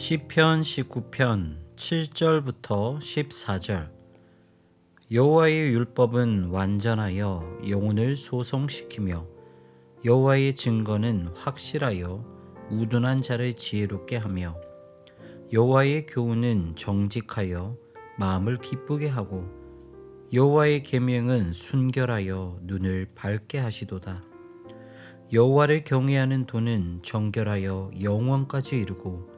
시편 19편 7절부터 14절. 여호와의 율법은 완전하여 영혼을 소성시키며 여호와의 증거는 확실하여 우둔한 자를 지혜롭게 하며 여호와의 교훈은 정직하여 마음을 기쁘게 하고 여호와의 계명은 순결하여 눈을 밝게 하시도다. 여호와를 경외하는 도는 정결하여 영원까지 이르고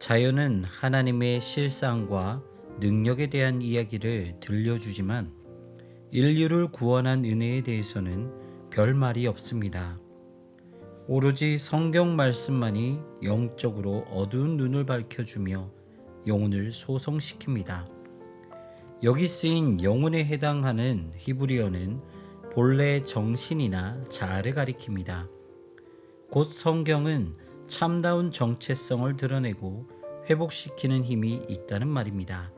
자연은 하나님의 실상과 능력에 대한 이야기를 들려주지만 인류를 구원한 은혜에 대해서는 별 말이 없습니다. 오로지 성경 말씀만이 영적으로 어두운 눈을 밝혀주며 영혼을 소성시킵니다. 여기 쓰인 영혼에 해당하는 히브리어는 본래 정신이나 자아를 가리킵니다. 곧 성경은 참다운 정체성을 드러내고 회복시키는 힘이 있다는 말입니다.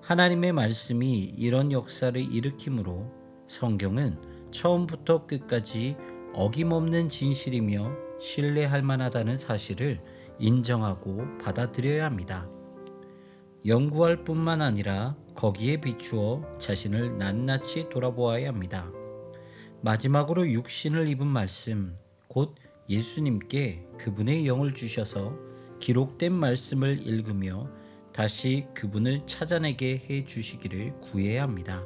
하나님의 말씀이 이런 역사를 일으키므로 성경은 처음부터 끝까지 어김없는 진실이며 신뢰할 만하다는 사실을 인정하고 받아들여야 합니다. 연구할 뿐만 아니라 거기에 비추어 자신을 낱낱이 돌아보아야 합니다. 마지막으로 육신을 입은 말씀, 곧 예수님께 그분의 영을 주셔서 기록된 말씀을 읽으며 다시 그분을 찾아내게 해 주시기를 구해야 합니다.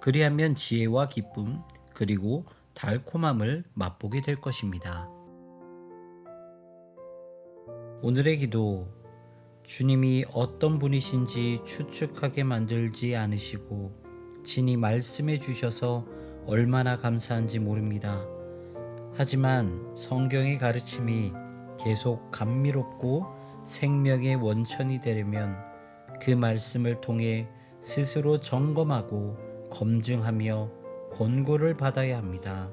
그리하면 지혜와 기쁨 그리고 달콤함을 맛보게 될 것입니다. 오늘의 기도 주님이 어떤 분이신지 추측하게 만들지 않으시고 진히 말씀해 주셔서 얼마나 감사한지 모릅니다. 하지만 성경의 가르침이 계속 감미롭고 생명의 원천이 되려면 그 말씀을 통해 스스로 점검하고 검증하며 권고를 받아야 합니다.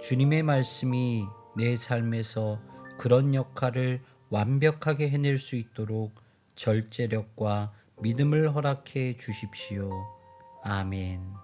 주님의 말씀이 내 삶에서 그런 역할을 완벽하게 해낼 수 있도록 절제력과 믿음을 허락해 주십시오. 아멘.